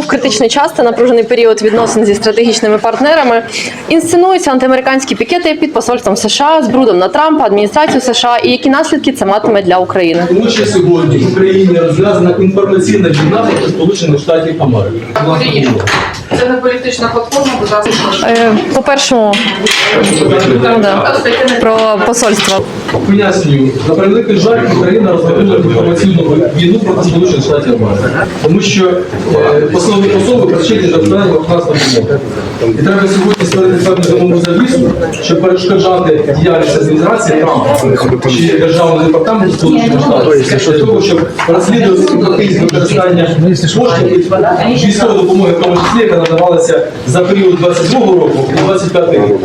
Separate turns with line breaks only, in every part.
В критичний час та напружений період відносин зі стратегічними партнерами інсценуються антиамериканські пікети під посольством США з брудом на Трампа, адміністрацію США і які наслідки це матиме для України.
Тому що сьогодні в Україні розв'язана інформаційна війна проти Сполучених Штатів Америки.
Це не політична платформа, будь ласка.
Е, По першому про посольство.
Пояснюю, на превеликий жаль, Україна розгорнула інформаційну війну проти Сполучених Штатів Америки. Тому що е, посоли особи причетні до виконання власного допомоги. І треба сьогодні створити певну замовну завісу, щоб перешкоджати діяльність адміністрації Трампа чи державного департаменту Сполучених Штатів для того, щоб розслідувати фактично використання коштів від військової допомоги, в тому числі, яка надавалася за період 22 року і 25 року.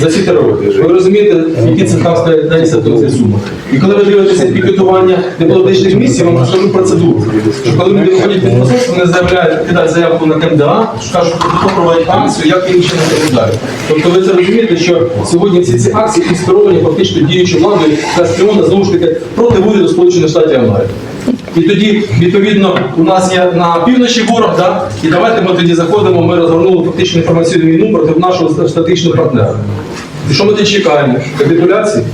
За ці роки. Ви розумієте, які це там дається до цієї суми. І коли ви дивитеся пікетування дипломатичних місій, вам скажу процедуру. Що коли люди виходять від посольства, вони заявляють, кидають заявку на КМДА, кажуть, хто проводить акцію, як їм ще не відповідають. Тобто ви це розумієте, що сьогодні всі ці акції інспіровані фактично діючою владою, яка спрямована знову ж таки проти уряду Сполучених Штатів Америки. І тоді, відповідно, у нас є на півночі ворог, да? і давайте ми тоді заходимо, ми розгорнули фактично інформаційну війну проти нашого стратегічного партнера. І що ми тоді чекаємо? Капітуляції?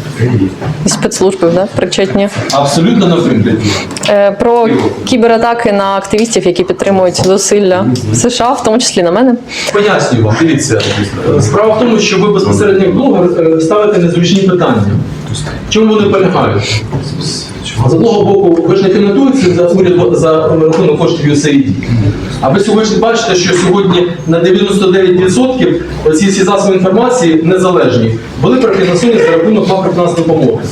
І спецслужби да, причетні.
Абсолютно напрямки.
Е, Про кібератаки на активістів, які підтримують зусилля США, в тому числі на мене.
Пояснюю вам, дивіться. Справа в тому, що ви безпосередньо як е, ставите незручні питання. Чому вони полягають? З одного боку, ви ж не фінансуєте за уряд за рахунок коштів USAID. А ви сьогодні бачите, що сьогодні на 99% ці всі засоби інформації незалежні були профінансовані за рахунок макрофінансової допомоги.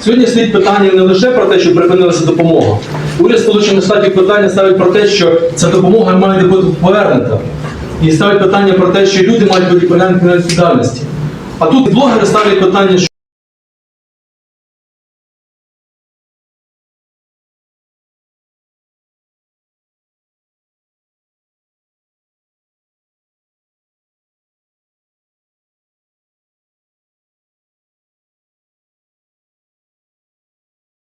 Сьогодні стоїть питання не лише про те, що припинилася допомога. Уряд Сполучених Штатів питання ставить про те, що ця допомога має бути повернута. І ставить питання про те, що люди мають бути до відповідальності. А тут блогери ставлять питання, що